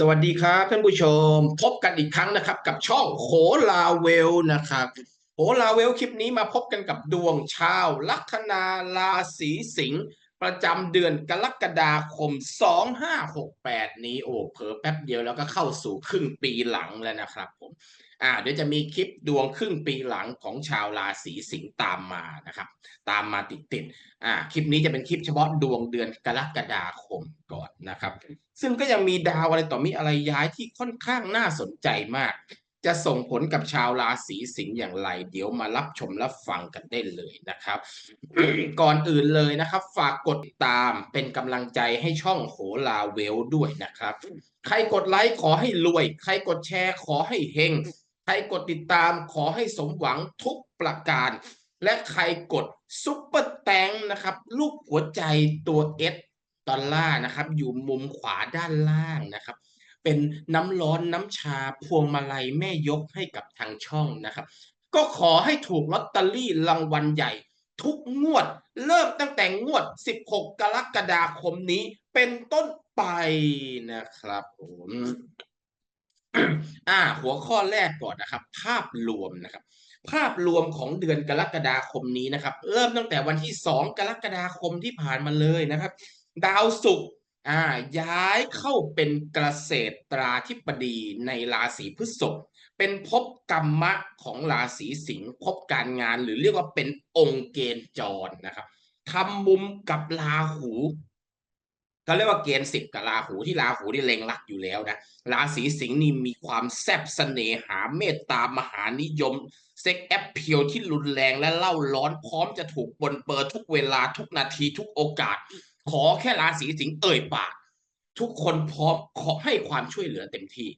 สวัสดีครับท่านผู้ชม พบกันอีกครั้งนะครับ กับช่องโหลาเวลนะครับโหลาเวลคลิปนี้มาพบกันกับดวงชาว ลัคนาราศีสิงห์ประจำเดือนกรกฎาคม 2568 นี้โอ้เผลอแป๊บเดียวแล้วก็เข้าสู่ครึ่งปีหลังแล้วนะครับผม อ่าเดี๋ยวจะมีคลิปดวงครึ่งปีหลังของชาวราศีสิงห์ตามมานะครับ ตามมาติดๆอ่าคลิปนี้จะเป็นคลิปเฉพาะดวงเดือนกรกฎาคมก่อนนะครับ ซึ่งก็ยังมีดาวอะไรต่อมีอะไรย้ายที่ค่อนข้างน่าสนใจมาก จะส่งผลกับชาวราศีสิงห์อย่างไร เดี๋ยวมารับชมรับฟังกันได้เลยนะครับ ก่อนอื่นเลยนะครับ ฝากกดติดตามเป็นกำลังใจให้ช่องโหราเวลด้วยนะครับ ใครกดไลค์ขอให้รวย ใครกดแชร์ขอให้เฮง ใครกดติดตามขอให้สมหวังทุกประการ และใครกดซุปเปอร์แตงนะครับรูปหัวใจตัวเอสดอลลาร์นะครับ อยู่มุมขวาด้านล่างนะครับ เป็นน้ำร้อนน้ำชาพวงมาลัยแม่ยกให้กับทางช่องนะครับ ก็ขอให้ถูกลอตเตอรี่รางวัลใหญ่ ทุกงวด เริ่มตั้งแต่งวด 16 กรกฎาคมนี้เป็นต้นไปนะครับผม อ่า หัวข้อแรกก่อนนะครับ ภาพรวมนะครับ ภาพรวมของเดือนกรกฎาคมนี้นะครับ เริ่มตั้งแต่วันที่ 2 กรกฎาคมที่ผ่านมาเลยนะครับ ดาวศุกร์อ่าย้ายเข้าเป็นเกษตราธิบดีในราศีพฤษภเป็นภพกรรมะของราศีสิงห์ภพการงานหรือเรียกว่าเป็นองค์เกณฑ์จรนะครับทำมุมกับราหู เขาเรียกว่าเกณฑ์สิบกับราหูที่ราหูที่เล็งรักอยู่แล้วนะราศีสิงห์นี่มีความแซ่บเสน่หาเมตตามหานิยมเซ็กแอปเพียวที่รุนแรงและเล่าร้อนพร้อมจะถูกปนเปิดทุกเวลาทุกนาทีทุกโอกาส ขอแค่ราศีสิงห์เอ่ยปาก ทุกคนพร้อมขอให้ความช่วยเหลือเต็มที่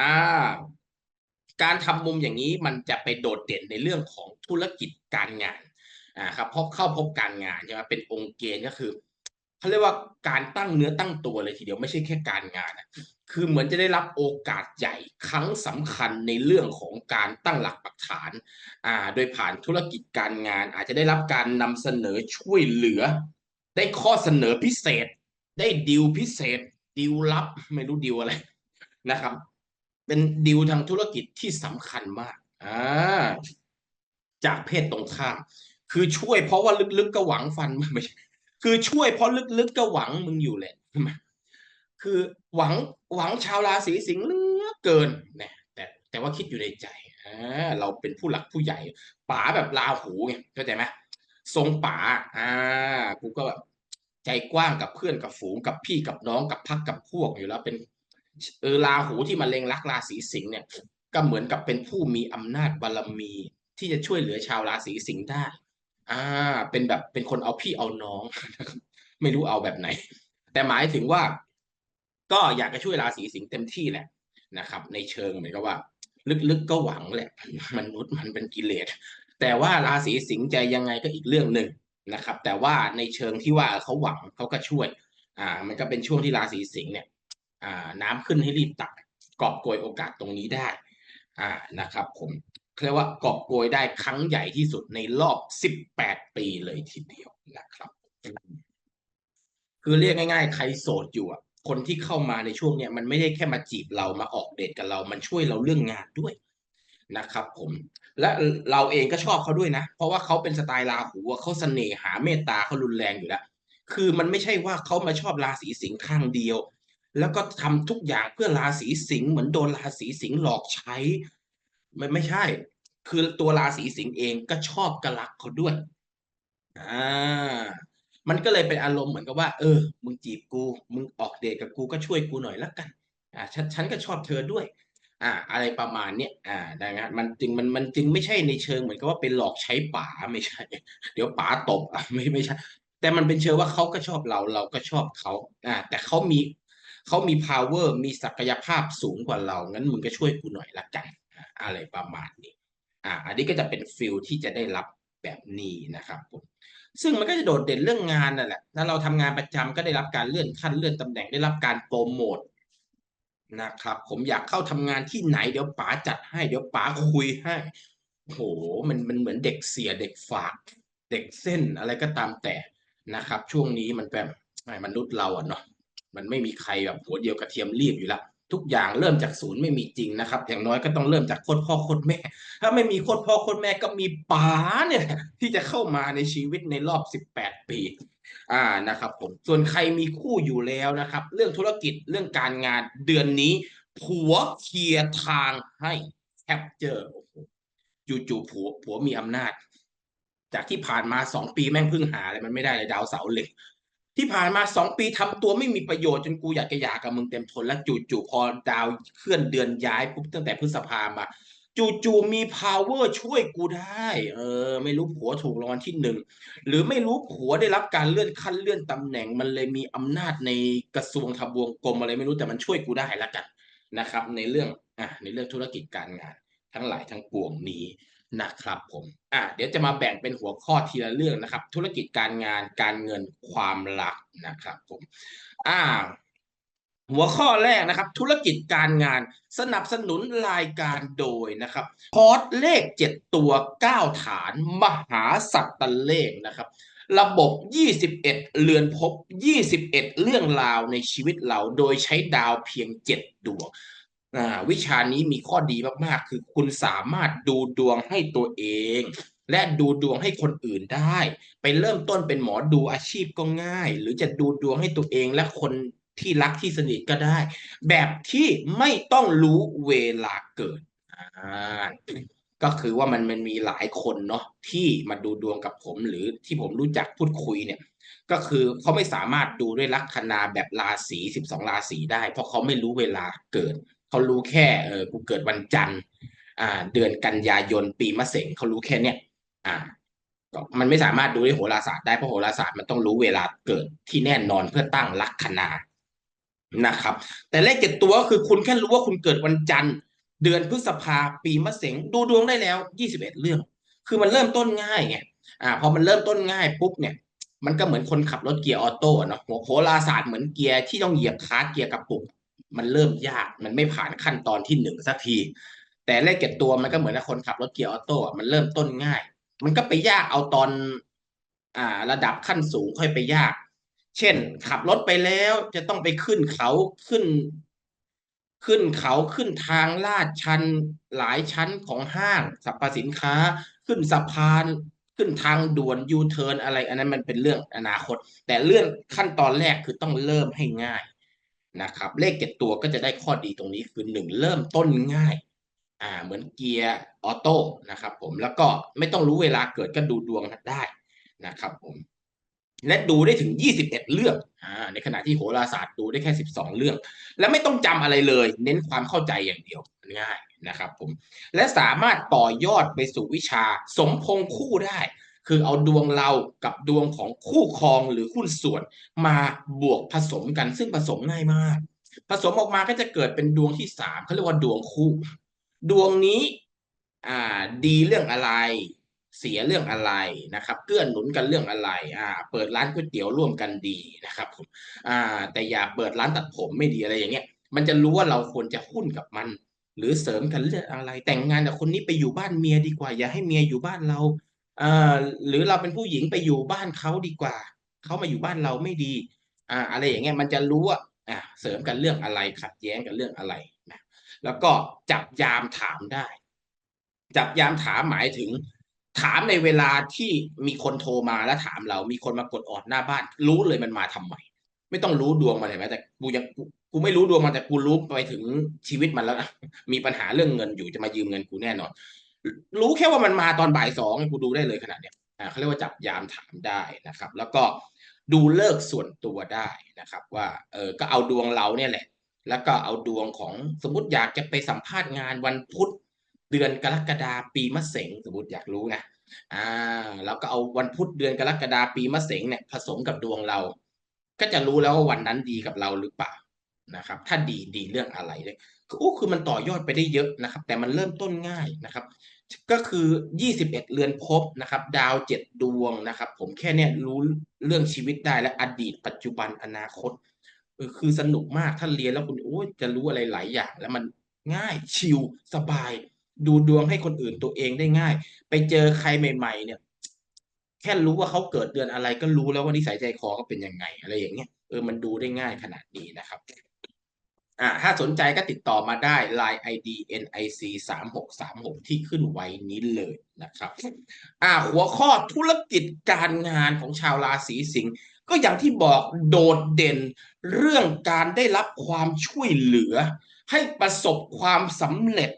อ่าการทำมุมอย่างนี้มันจะไปโดดเด่นในเรื่องของธุรกิจการงานอ่าครับพบเข้าพบการงานใช่ไหมเป็นองค์เกณฑ์ก็คือ เขาเรียกว่าการตั้งเนื้อตั้งตัวเลยทีเดียวไม่ใช่แค่การงานนะคือเหมือนจะได้รับโอกาสใหญ่ครั้งสำคัญในเรื่องของการตั้งหลักปักฐานอ่าโดยผ่านธุรกิจการงาน อาจจะได้รับการนำเสนอช่วยเหลือ ได้ข้อเสนอพิเศษ ได้ดีลพิเศษดีลลับไม่รู้ดีลอะไรนะครับ เป็นดีลทางธุรกิจที่สำคัญมากอ่าจากเพศตรงข้าม คือช่วยเพราะว่าลึกๆก็หวังฟันไม่ใช่ คือช่วยเพราะลึกๆก็หวังมึงอยู่แหละคือหวังหวังชาวราศีสิงห์เหลือเกินนี่ยแต่แต่ว่าคิดอยู่ในใจเราเป็นผู้หลักผู้ใหญ่ป๋าแบบลาหูไงเข้าใจไหมทรงป๋าอ่ากูก็แบบใจกว้างกับเพื่อนกับฝูงกับพี่กับน้องกับพักกับพวกอยู่แล้วเป็นเออราหูที่มาเล็งรักราศีสิงห์เนี่ย ก็เหมือนกับเป็นผู้มีอำนาจบารมี ที่จะช่วยเหลือชาวราศีสิงห์ได้ อ่า เป็นแบบเป็นคนเอาพี่เอาน้อง ไม่รู้เอาแบบไหน แต่หมายถึงว่า ก็อยากจะช่วยราศีสิงห์เต็มที่แหละนะครับ ในเชิงเหมือนกับว่า ลึกๆก็หวังแหละมนุษย์มันเป็นกิเลสแต่ว่าราศีสิงห์ใจยังไงก็อีกเรื่องหนึ่งนะครับ แต่ว่าในเชิงที่ว่าเขาหวังเขาก็ช่วย อ่า มันก็เป็นช่วงที่ราศีสิงห์เนี่ย อ่า น้ำขึ้นให้รีบตักกอบโกยโอกาสตรงนี้ได้ อ่านะครับ ผม เรียกว่ากอบโกยได้ครั้งใหญ่ที่สุดในรอบ 18 ปีเลยทีเดียวนะครับ คือเรียกง่าย ๆ ใครโสดอยู่อะคนที่เข้ามาในช่วงเนี้ยมันไม่ได้แค่มาจีบเรามาออกเดทกับเรา มันช่วยเราเรื่องงานด้วยนะครับ ผม และเราเองก็ชอบเขาด้วยนะ เพราะว่าเขาเป็นสไตล์ราหูเขาเสน่หาเมตตาเขารุนแรงอยู่แล้วคือมันไม่ใช่ว่าเขามาชอบราศีสิงห์ข้างเดียว แล้วก็ทำทุกอย่างเพื่อราศีสิงห์เหมือนโดนราศีสิงห์หลอกใช้ ไม่ไม่ใช่ คือตัวราศีสิงห์เองก็ชอบกระลักเขาด้วยอ่ามันก็เลยเป็นอารมณ์เหมือนกับว่า เออ มึงจีบกู มึงออกเดทกับกูก็ช่วยกูหน่อยละกัน อ่าฉันฉันก็ชอบเธอด้วย อ่า อะไรประมาณเนี้ยอ่าดังนั้นมันจึงมันมันจึงไม่ใช่ในเชิงเหมือนกับว่าเป็นหลอกใช้ป๋าไม่ใช่ เดี๋ยวป๋าตบอะไม่ไม่ใช่ แต่มันเป็นเชิงว่าเขาก็ชอบเราเราก็ชอบเขาอ่า แต่เขามีเขามี power มีศักยภาพสูงกว่าเรางั้นมึงก็ช่วยกูหน่อยละกัน อะไรประมาณนี้อ่าอันนี้ก็จะเป็นฟิลที่จะได้รับแบบนี้นะครับผมซึ่งมันก็จะโดดเด่นเรื่องงานนั่นแหละถ้าเราทำงานประจำก็ได้รับการเลื่อนขั้นเลื่อนตำแหน่งได้รับการโปรโมทนะครับ ผมอยากเข้าทำงานที่ไหนเดี๋ยวป๋าจัดให้เดี๋ยวป๋าคุยให้โหมันมันเหมือนเด็กเสียเด็กฝาก เด็กเส้นอะไรก็ตามแต่นะครับ ช่วงนี้มันแบบมนุษย์เราอะเนาะมันไม่มีใครแบบหัวเดียวกระเทียมรีบอยู่แล้ว ทุกอย่างเริ่มจากศูนย์ไม่มีจริงนะครับ อย่างน้อยก็ต้องเริ่มจากโคตรพ่อโคตรแม่ ถ้าไม่มีโคตรพ่อโคตรแม่ก็มีป๋าเนี่ยที่จะเข้ามาในชีวิตในรอบ 18 ปีอ่านะครับผมส่วนใครมีคู่อยู่แล้วนะครับ เรื่องธุรกิจเรื่องการงานเดือนนี้ ผัวเคลียร์ทางให้แคปเจอร์จู่ๆผัวผัวมีอำนาจ จากที่ผ่านมาสองปีแม่งพึ่งหาอะไรมันไม่ได้เลยดาวเสาเหล็ก ที่ผ่านมาสองปีทำตัวไม่มีประโยชน์จนกูอยากจะหย่ากับมึงเต็มทนแล้วจู่ๆพอดาวเคลื่อนเดือนย้ายปุ๊บตั้งแต่พฤษภามาจู่ๆมี power ช่วยกูได้ เออ ไม่รู้ผัวถูกรางวัลที่หนึ่งหรือไม่รู้ผัวได้รับการเลื่อนขั้นเลื่อนตำแหน่งมันเลยมีอำนาจในกระทรวงทบวงกรมอะไรไม่รู้แต่มันช่วยกูได้ละกันนะครับ ในเรื่องอะในเรื่องธุรกิจการงาน ทั้งหลายทั้งปวงนี้นะครับผมอะเดี๋ยวจะมาแบ่งเป็นหัวข้อทีละเรื่องนะครับ ธุรกิจการงานการเงินความรักนะครับผมอ่าหัวข้อแรกนะครับ ธุรกิจการงานสนับสนุนรายการโดยนะครับพอร์ตเลข 7 ตัว 9 ฐาน มหาสัตตเลขนะครับ ระบบ 21 เรือนภพ21 เรื่องราวในชีวิตเราโดยใช้ดาวเพียง 7 ดวง วิชานี้มีข้อดีมากๆ คือคุณสามารถดูดวงให้ตัวเอง และดูดวงให้คนอื่นได้ ไปเริ่มต้นเป็นหมอดูอาชีพก็ง่าย หรือจะดูดวงให้ตัวเองและคนที่รักที่สนิทก็ได้ แบบที่ไม่ต้องรู้เวลาเกิดก็คือว่ามันมันมีหลายคนเนาะที่มาดูดวงกับผมหรือที่ผมรู้จักพูดคุยเนี่ย ก็คือเขาไม่สามารถดูด้วยลัคนาแบบราศีสิบสองราศีได้ เพราะเขาไม่รู้เวลาเกิด เขารู้แค่เออกูเกิดวันจันทร์อ่า เดือนกันยายนปีมะเสงเขารู้แค่เนี้ยอ่ามันไม่สามารถดูด้วยโหราศาสตร์ได้เพราะโหราศาสตร์มันต้องรู้เวลาเกิดที่แน่นอนเพื่อตั้งลัคนานะครับ แต่เลขเจ็ดตัวก็คือคุณแค่รู้ว่าคุณเกิดวันจันทร์ เดือนพฤษภาปีมะเสงดูดวงได้แล้วยี่สิบเอ็ดเรื่อง คือมันเริ่มต้นง่ายไงอ่าพอมันเริ่มต้นง่ายปุ๊บเนี่ยมันก็เหมือนคนขับรถเกียร์ออโต้เนาะโหราศาสตร์เหมือนเกียร์ที่ต้องเหยียบคาร์เกียร์กับปุก มันเริ่มยากมันไม่ผ่านขั้นตอนที่หนึ่งสักที แต่เลขเก็บตัวมันก็เหมือนคนขับรถเกียร์ออโต้มันเริ่มต้นง่าย มันก็ไปยากเอาตอน อ่า ระดับขั้นสูงค่อยไปยาก เช่น ขับรถไปแล้วจะต้องไปขึ้นเขาขึ้น ขึ้นเขาขึ้นทางลาดชันหลายชั้นของห้างสรรพสินค้า ขึ้นสะพานขึ้นทางด่วนยูเทิร์นอะไร อันนั้นมันเป็นเรื่องอนาคต แต่เรื่องขั้นตอนแรกคือต้องเริ่มให้ง่าย นะครับ เลขเจ็ดตัวก็จะได้ข้อดีตรงนี้คือหนึ่งเริ่มต้นง่าย อ่า เหมือนเกียร์ออโต้นะครับ ผมแล้วก็ไม่ต้องรู้เวลาเกิดก็ดูดวงได้นะครับ ผม และดูได้ถึง 21 เรื่องอ่าในขณะที่โหราศาสตร์ดูได้แค่ 12 เรื่อง และไม่ต้องจำอะไรเลย เน้นความเข้าใจอย่างเดียวง่ายนะครับ ผม และสามารถต่อยอดไปสู่วิชาสมพงคู่ได้ คือเอาดวงเรากับดวงของคู่ครองหรือหุ้นส่วนมาบวกผสมกันซึ่งผสมง่ายมาก ผสมออกมาก็จะเกิดเป็นดวงที่สามเขาเรียกว่าดวงคู่ ดวงนี้อ่าดีเรื่องอะไร เสียเรื่องอะไรนะครับ เกื้อนหนุนกันเรื่องอะไรอ่าเปิดร้านก๋วยเตี๋ยวร่วมกันดีนะครับผมอ่าแต่อย่าเปิดร้านตัดผมไม่ดีอะไรอย่างเงี้ยมันจะรู้ว่าเราควรจะหุ้นกับมันหรือเสริมกันเรื่องอะไร แต่งงานกับคนนี้ไปอยู่บ้านเมียดีกว่า อย่าให้เมียอยู่บ้านเราอ่า หรือเราเป็นผู้หญิงไปอยู่บ้านเขาดีกว่า เขามาอยู่บ้านเราไม่ดี อ่า อะไรอย่างเงี้ยมันจะรู้ว่าอ่าเสริมกันเรื่องอะไรขัดแย้งกันเรื่องอะไรนะแล้วก็จับยามถามได้ จับยามถามหมายถึง ถามในเวลาที่มีคนโทรมาแล้วถามเรา มีคนมากดออดหน้าบ้าน รู้เลยมันมาทำไมไม่ต้องรู้ดวงมาเลยไหมแต่กูยังกูไม่รู้ดวงมันแต่กูรู้ไปถึงชีวิตมันแล้วมีปัญหาเรื่องเงินอยู่จะมายืมเงินกูแน่นอน รู้แค่ว่ามันมาตอนบ่ายสองกูดูได้เลยขนาดเนี้ยอ่าเขาเรียกว่าจับยามถามได้นะครับ แล้วก็ดูเลิกส่วนตัวได้นะครับ ว่าเออก็เอาดวงเราเนี่ยแหละ แล้วก็เอาดวงของสมมติอยากจะไปสัมภาษณ์งานวันพุธเดือนกรกฎาปีมะเสงสมมติอยากรู้นะอ่าแล้วก็เอาวันพุธเดือนกรกฎาปีมะเสงเนี่ยผสมกับดวงเรา ก็จะรู้แล้วว่าวันนั้นดีกับเราหรือเปล่านะครับ ถ้าดีดีเรื่องอะไรเลยคือคือมันต่อยอดไปได้เยอะนะครับ แต่มันเริ่มต้นง่ายนะครับ ก็คือ 21 เรือนภพนะครับ ดาวเจ็ดดวงนะครับ ผมแค่เนี้ยรู้เรื่องชีวิตได้และอดีต ปัจจุบันอนาคตคือสนุกมากถ้าเรียนแล้วคุณโอ้จะรู้อะไรหลายอย่าง แล้วมันง่ายชิลสบาย ดูดวงให้คนอื่นตัวเองได้ง่าย ไปเจอใครใหม่ ๆ เนี่ย แค่รู้ว่าเขาเกิดเดือนอะไรก็รู้แล้วว่านิสัยใจคอเขาเป็นยังไง อะไรอย่างเงี้ยเออมันดูได้ง่ายขนาดนี้นะครับ อ่าถ้าสนใจก็ติดต่อมาได้ Line ID NIC 3 6 3 6ที่ขึ้นไว้นี้เลยนะครับ อ่า หัวข้อธุรกิจการงานของชาวราศีสิงห์ก็อย่างที่บอกโดดเด่นเรื่องการได้รับความช่วยเหลือ ให้ประสบความสำเร็จ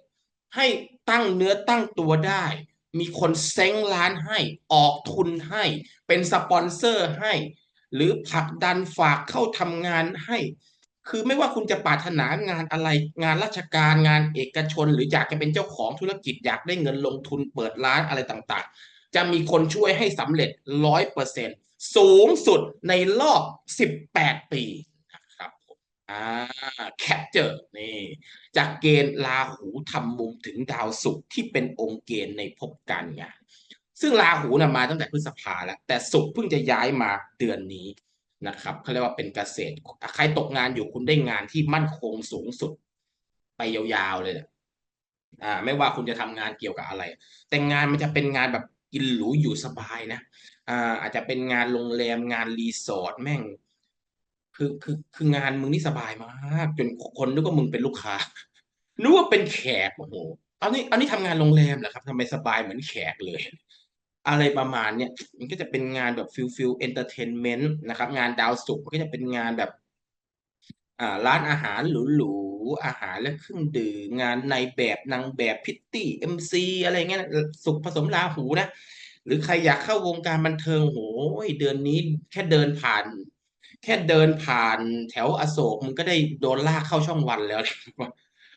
ให้ตั้งเนื้อตั้งตัวได้ มีคนเซ้งร้านให้ ออกทุนให้ เป็นสปอนเซอร์ให้ หรือผลักดันฝากเข้าทำงานให้ คือไม่ว่าคุณจะปรารถนางานอะไรงานราชการงานเอกชน หรืออยากจะเป็นเจ้าของธุรกิจอยากได้เงินลงทุนเปิดร้านอะไรต่างๆ จะมีคนช่วยให้สำเร็จร้อยเปอร์เซ็นสูงสุดในรอบ18ปีนะครับผมอ่าแคปเจอร์นี่จากเกณฑ์ราหูทำมุมถึงดาวศุกร์ที่เป็นองค์เกณฑ์ในภพการงานซึ่งราหูนะมาตั้งแต่พฤษภาแล้วแต่ศุกร์เพิ่งจะย้ายมาเดือนนี้ นะครับเขาเรียกว่าเป็นเกษตร ใครตกงานอยู่คุณได้งานที่มั่นคงสูงสุด ไปยาวๆเลยนะอ่า ไม่ว่าคุณจะทำงานเกี่ยวกับอะไร แต่งานมันจะเป็นงานแบบกินหรูอยู่สบายนะอ่า อาจจะเป็นงานโรงแรมงานรีสอร์ทแม่ง คือคือคืองานมึงนี่สบายมากจนคนนึกว่ามึงเป็นลูกค้านึกว่าเป็นแขกโอ้โหอันนี้อันนี้ทำงานโรงแรมเหรอครับทำไมสบายเหมือนแขกเลย อะไรประมาณเนี้ยมันก็จะเป็นงานแบบฟิลฟิลเอนเตอร์เทนเมนต์นะครับ งานดาวสุกมันก็จะเป็นงานแบบอ่าร้านอาหารหรูๆอาหารและเครื่องดื่มงานในแบบนางแบบพิตตี้เอ็มซีอะไรเงี้ยสุกผสมราหูนะหรือใครอยากเข้าวงการบันเทิงโหยเดือนนี้แค่เดินผ่าน แค่เดินผ่านแถวอโศกมันก็ได้โดนลากเข้าช่องวันแล้ว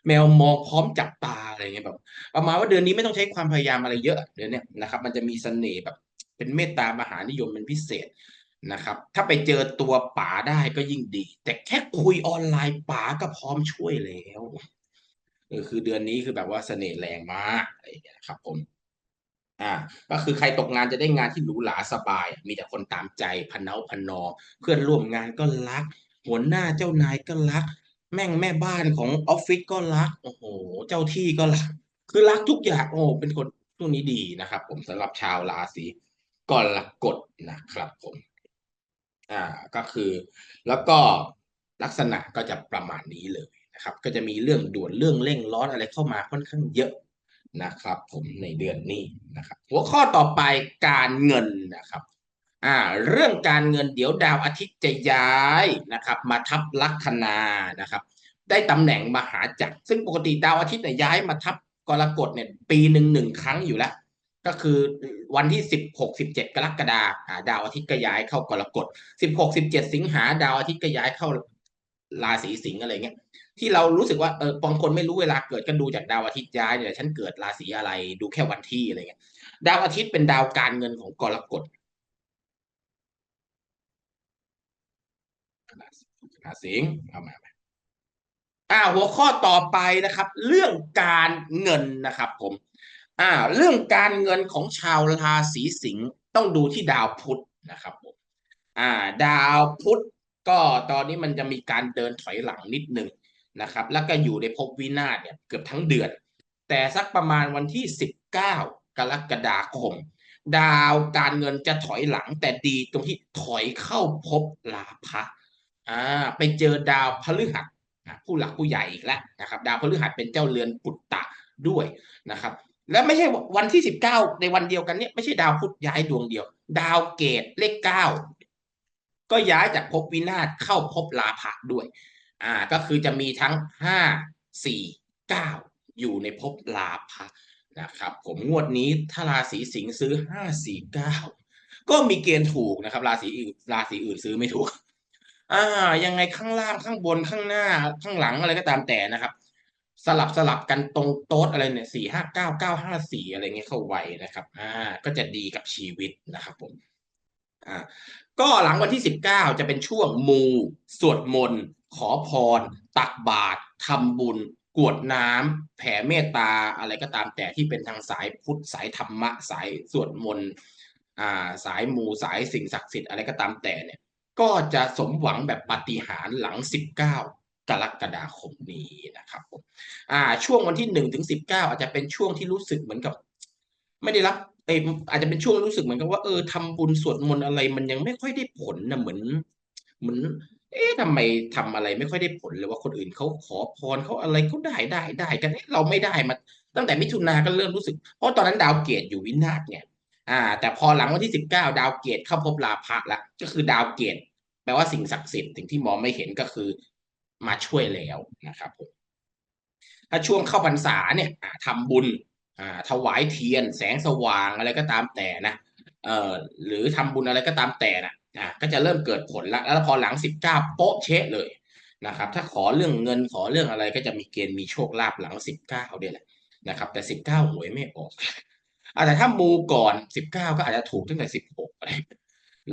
แมวมองพร้อมจับตาอะไรเงี้ยแบบประมาณว่าเดือนนี้ไม่ต้องใช้ความพยายามอะไรเยอะเดือนเนี้ยนะครับ มันจะมีเสน่ห์แบบ เป็นเมตตามหานิยมเป็นพิเศษนะครับ ถ้าไปเจอตัวป๋าได้ก็ยิ่งดี แต่แค่คุยออนไลน์ป๋าก็พร้อมช่วยแล้วเออคือเดือนนี้คือแบบว่าเสน่ห์แรงมากอะไรอย่างเงี้ยครับ ผมอ่าก็คือใครตกงานจะได้งานที่หรูหราสบาย มีแต่คนตามใจพันเนาพันนอ เพื่อนร่วมงานก็รัก หัวหน้าเจ้านายก็รัก แม่งแม่บ้านของออฟฟิศก็รัก โอ้โห เจ้าที่ก็รัก คือรักทุกอย่าง โอ้ เป็นคนช่วงนี้ดีนะครับ ผมสำหรับชาวราศีกรกฎนะครับผม อ่า ก็คือ แล้วก็ลักษณะก็จะประมาณนี้เลยนะครับ ก็จะมีเรื่องด่วนเรื่องเร่งร้อนอะไรเข้ามาค่อนข้างเยอะนะครับ ผมในเดือนนี้นะครับ หัวข้อต่อไปการเงินนะครับ อ่าเรื่องการเงินเดี๋ยวดาวอาทิตย์จะย้ายนะครับ มาทับลัคนานะครับ ได้ตำแหน่งมหาจักรซึ่งปกติดาวอาทิตย์เนี่ยย้ายมาทับกรกฎเนี่ยปีหนึ่งหนึ่งครั้งอยู่แล้ว ก็คือวันที่สิบหกสิบเจ็ดกรกฎาคมดาวอาทิตย์ก็ย้ายเข้ากรกฎสิบหกสิบเจ็ดสิงหาดาวอาทิตย์ก็ย้ายเข้าราศีสิงห์อะไรเงี้ยที่เรารู้สึกว่าเออบางคนไม่รู้เวลาเกิดก็ดูจากดาวอาทิตย์ย้ายเนี่ยฉันเกิดราศีอะไรดูแค่วันที่อะไรเงี้ยดาวอาทิตย์เป็นดาวการเงินของกรกฎ ราศีสิงห์เอามาอ่าหัวข้อต่อไปนะครับ เรื่องการเงินนะครับผมอ่าเรื่องการเงินของชาวราศีสิงห์ต้องดูที่ดาวพุธนะครับผมอ่าดาวพุธก็ตอนนี้มันจะมีการเดินถอยหลังนิดหนึ่งนะครับ แล้วก็อยู่ในภพวินาศเนี่ยเกือบทั้งเดือน แต่สักประมาณวันที่สิบเก้ากรกฎาคม ดาวการเงินจะถอยหลังแต่ดีตรงที่ถอยเข้าพบลาภะ อ่าไปเจอดาวพฤหัสผู้หลักผู้ใหญ่อีกแล้วนะครับ ดาวพฤหัสเป็นเจ้าเรือนปุตตะด้วยนะครับ และไม่ใช่วันที่สิบเก้าในวันเดียวกันเนี่ยไม่ใช่ดาวพุธย้ายดวงเดียว ดาวเกตเลขเก้าก็ย้ายจากภพวินาศเข้าภพลาภะด้วยอ่าก็คือจะมีทั้งห้าสี่เก้าอยู่ในภพลาภะนะครับผมงวดนี้ถ้าราศีสิงห์ซื้อห้าสี่เก้าก็มีเกณฑ์ถูกนะครับ ราศีอื่นราศีอื่นซื้อไม่ถูก อ่า ยังไงข้างล่างข้างบนข้างหน้าข้างหลังอะไรก็ตามแต่นะครับ สลับสลับกันตรงโต๊ดอะไรเนี่ยสี่ห้าเก้าเก้าห้าสี่อะไรเงี้ยเข้าไว้นะครับ อ่า ก็จะดีกับชีวิตนะครับผมอ่าก็หลังวันที่สิบเก้าจะเป็นช่วงมูสวดมนต์ขอพร ตักบาตรทำบุญกวดน้ำแผ่เมตตาอะไรก็ตามแต่ที่เป็นทางสายพุทธสายธรรมะสายสวดมนต์อ่าสายมูสายสิ่งศักดิ์สิทธิ์อะไรก็ตามแต่เนี่ย ก็จะสมหวังแบบปฏิหารหลังสิบเก้ากรกฎาคมนี้นะครับผมอ่า ช่วงวันที่หนึ่งถึงสิบเก้าอาจจะเป็นช่วงที่รู้สึกเหมือนกับ ไม่ได้รับเอยอาจจะเป็นช่วงรู้สึกเหมือนกับว่าเออทำบุญสวดมนต์อะไรมันยังไม่ค่อยได้ผลนะเหมือน เหมือน เอ๊ะทำไมทำอะไรไม่ค่อยได้ผลเลยว่าคนอื่นเขาขอพรเขาอะไรเขาได้ได้ได้กันเอ๊ะเราไม่ได้มา ตั้งแต่มิถุนาก็เริ่มรู้สึก เพราะตอนนั้นดาวเกตอยู่วินาศเนี่ย อ่า แต่พอหลังวันที่สิบเก้าดาวเกตเข้าพบลาภะละก็คือดาวเกต ลว่าสิ่งศักดิ์สิทธิ์สิ่งที่มองไม่เห็นก็คือมาช่วยแล้วนะครับผมถ้าช่วงเข้าพรรษาเนี่ยทำบุญถวายเทียน แสงสว่างอะไรก็ตามแต่นะเอ่อหรือทำบุญอะไรก็ตามแต่นะอ่าก็จะเริ่มเกิดผลและแล้วพอหลังสิบเก้าโป๊ะเชะเลยนะครับ ถ้าขอเรื่องเงินขอเรื่องอะไรก็จะมีเกณฑ์มีโชคลาภหลังสิบเก้าเดียแหละนะครับ แต่สิบเก้าหวยไม่ออกอาแต่ถ้ามูก่อนสิบเก้าก็อาจจะถูกตั้งแต่สิบหก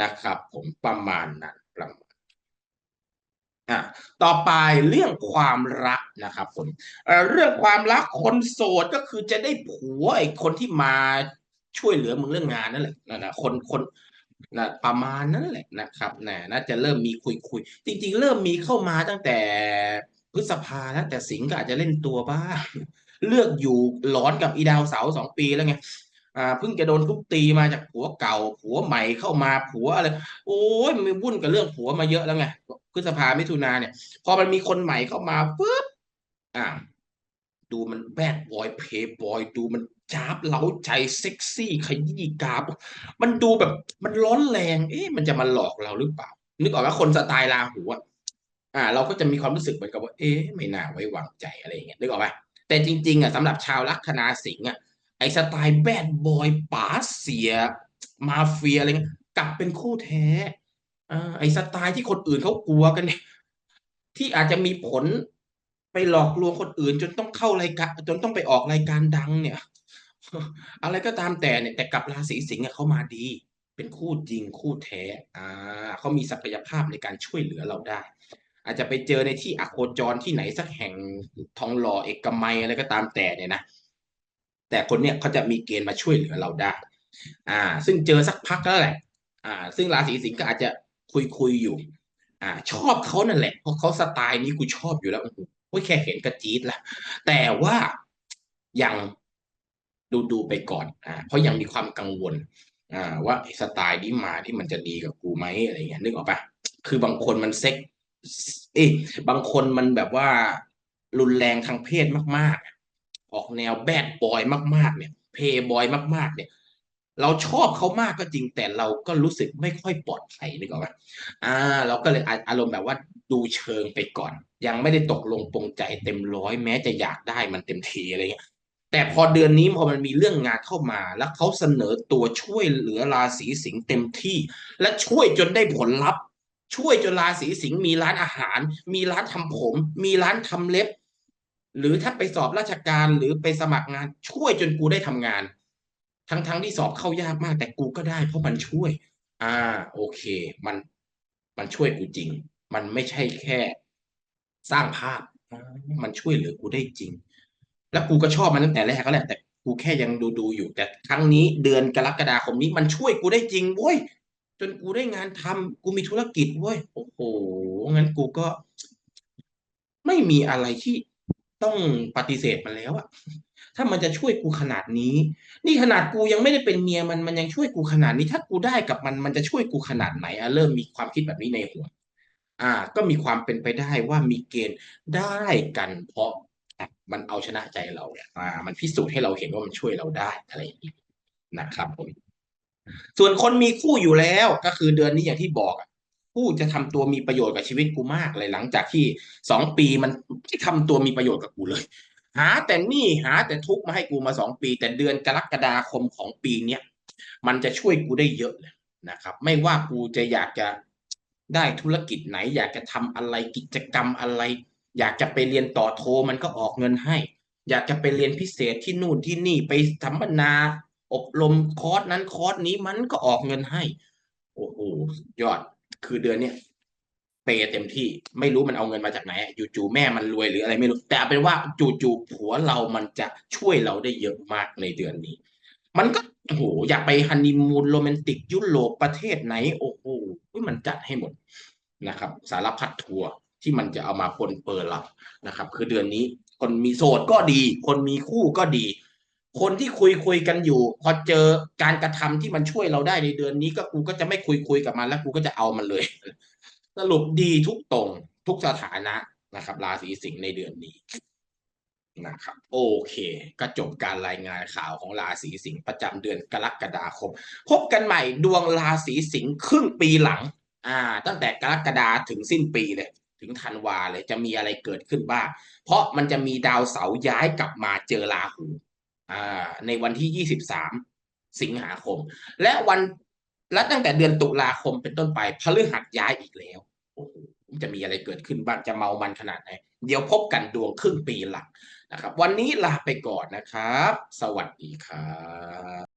นะครับ ผมประมาณนั้น ประมาณอะต่อไปเรื่องความรักนะครับผมเรื่องความรักคนโสดก็คือจะได้ผัวไอ้คนที่มาช่วยเหลือมึงเรื่องงานนั่นแหละนะคนคนนะประมาณนั้นแหละนะครับนะน่าจะเริ่มมีคุยคุยจริง ๆ เริ่มมีเข้ามาตั้งแต่พฤษภาแล้วแต่สิงห์ก็อาจจะเล่นตัวบ้างเลือกอยู่หลอนกับอีดาวเสาสองปีแล้วไง อ่าเพิ่งจะโดนทุบตีมาจากผัวเก่าผัวใหม่เข้ามาผัวอะไรโอ้ยมันวุ่นกับเรื่องผัวมาเยอะแล้วไงพฤษภามิถุนาเนี่ย พอมันมีคนใหม่เข้ามาปุ๊บอ่าดูมันแบดบอยเพย์บอยดูมันจ้าบเล้าใจเซ็กซี่ขยี้กาบมันดูแบบมันร้อนแรง เอ๊ะมันจะมาหลอกเราหรือเปล่า นึกออกว่าคนสไตล์ลาหูอะอ่า เราก็จะมีความรู้สึกเหมือนกับว่า เอ๊ะไม่น่าไว้วางใจอะไรอย่างเงี้ยนึกออกไหมแต่จริงๆอะสำหรับชาวลัคนาสิงห์อะ ไอสไตล์แบดบอยป๋าเสีย มาเฟียอะไรเงี้ยกลับเป็นคู่แท้อไอสไตล์ที่คนอื่นเขากลัวกันเนี่ยที่อาจจะมีผลไปหลอกลวงคนอื่น จนต้องเข้ารายการจนต้องไปออกรายการดังเนี่ย อะไรก็ตามแต่เนี่ยแต่กับราศีสิงห์เขามาดี เป็นคู่จริงคู่แท้ อ่าเขามีศักยภาพในการช่วยเหลือเราได้ อาจจะไปเจอในที่อโคจรที่ไหนสักแห่งทองหล่อเอกมัยอะไรก็ตามแต่เนี่ยนะ แต่คนเนี้ยเขาจะมีเกณฑ์มาช่วยเหลือเราได้ อ่า ซึ่งเจอสักพักแล้วแหละ อ่า ซึ่งราศีสิงห์ก็อาจจะคุยคุยอยู่ อ่า ชอบเขานั่นแหละ เพราะเขาสไตล์นี้กูชอบอยู่แล้วโอ้โหแค่เห็นกระจี๊ดละแต่ว่ายังดูดูไปก่อน อ่า เพราะยังมีความกังวล อ่า ว่าสไตล์นี้มาที่มันจะดีกับกูไหมอะไรเงี้ยนึกออกปะคือบางคนมันเซ็กเอ้บางคนมันแบบว่ารุนแรงทางเพศมากๆ ออกแนวแบดบอยมาก ๆ เนี่ย เพย์บอยมาก ๆ เนี่ย เราชอบเขามากก็จริงแต่เราก็รู้สึกไม่ค่อยปลอดภัยนึกออกไหมอ่า เราก็เลยอารมณ์แบบว่าดูเชิงไปก่อน ยังไม่ได้ตกลงปรงใจเต็มร้อยแม้จะอยากได้มันเต็มทีอะไรเงี้ยแต่พอเดือนนี้พอมันมีเรื่องงานเข้ามา แล้วเขาเสนอตัวช่วยเหลือราศีสิงห์เต็มที่ และช่วยจนได้ผลลัพธ์ ช่วยจนราศีสิงห์มีร้านอาหาร มีร้านทำผม มีร้านทำเล็บ หรือถ้าไปสอบราชการหรือไปสมัครงานช่วยจนกูได้ทำงาน ทั้งๆทที่สอบเข้ายากมาก แต่กูก็ได้ เพราะมันช่วย อ่า โอเค มันมันช่วยกูจริง มันไม่ใช่แค่ สร้างภาพ มันช่วยเหลือกูได้จริง แล้วกูก็ชอบมันตั้งแต่แรกก็แหละแต่กูแค่ยังดูดูอยู่ แต่ครั้งนี้เดือนกรกฎาคมนี้มันช่วยกูได้จริงเว้ยจนกูได้งานทำกูมีธุรกิจเว้ยโอ้โหงั้นกูก็ ไม่มีอะไรที่ ต้องปฏิเสธมันแล้วอะถ้ามันจะช่วยกูขนาดนี้ นี่ขนาดกูยังไม่ได้เป็นเมียมันมันยังช่วยกูขนาดนี้ ถ้ากูได้กับมันมันจะช่วยกูขนาดไหนอะเริ่มมีความคิดแบบนี้ในหัวอ่า ก็มีความเป็นไปได้ว่ามีเกณฑ์ได้กันเพราะมันเอาชนะใจเราเนี่ยอ่า มันพิสูจน์ให้เราเห็นว่ามันช่วยเราได้อะไรอย่างนี้นะครับผมส่วนคนมีคู่อยู่แล้วก็คือเดือนนี้อย่างที่บอก ผู้จะทำตัวมีประโยชน์กับชีวิตกูมากเลยหลังจากที่สองปีมันไม่ทำตัวมีประโยชน์กับกูเลย หาแต่นี่หาแต่ทุกมาให้กูมาสองปี แต่เดือนกรกฎาคมของปีเนี้ยมันจะช่วยกูได้เยอะเลยนะครับ ไม่ว่ากูจะอยากจะได้ธุรกิจไหน อยากจะทำอะไรกิจกรรมอะไร อยากจะไปเรียนต่อโทมันก็ออกเงินให้ อยากจะไปเรียนพิเศษที่นู่นที่นี่ไปสัมมนา อบรมคอร์สนั้นคอร์สนี้มันก็ออกเงินให้ โอ้โหยอด คือเดือนเนี้ยเปย์เต็มที่ไม่รู้มันเอาเงินมาจากไหนจู่ๆแม่มันรวยหรืออะไรไม่รู้ แต่เป็นว่าจู่ๆผัวเรามันจะช่วยเราได้เยอะมากในเดือนนี้ มันก็โอ้โหอยากไปฮันนีมูนโรแมนติกยุโรปประเทศไหน โอ้โหมันจัดให้หมดนะครับ สารพัดทัวร์ที่มันจะเอามาปนเปื้อนเรานะครับ คือเดือนนี้คนมีโสดก็ดี คนมีคู่ก็ดี คนที่คุยคุยกันอยู่ พอเจอการกระทำที่มันช่วยเราได้ในเดือนนี้ก็กูก็จะไม่คุยคุยกับมันแล้วกูก็จะเอามันเลย สรุปดีทุกตรงทุกสถานะนะครับ ราศีสิงห์ในเดือนนี้นะครับ โอเค ก็จบการรายงานข่าวของราศีสิงห์ประจำเดือนกรกฎาคม พบกันใหม่ดวงราศีสิงห์ครึ่งปีหลัง อ่า ตั้งแต่กรกฎาถึงสิ้นปีเลย ถึงธันวาเลยจะมีอะไรเกิดขึ้นบ้างเพราะมันจะมีดาวเสาร์ย้ายกลับมาเจอราหู ในวันที่ 23 สิงหาคม และวันและตั้งแต่เดือนตุลาคมเป็นต้นไปพฤหัสย้ายอีกแล้วโอ้โหจะมีอะไรเกิดขึ้นบ้างจะเมามันขนาดไหน เดี๋ยวพบกันดวงครึ่งปีหลังนะครับ วันนี้ลาไปก่อนนะครับ สวัสดีครับ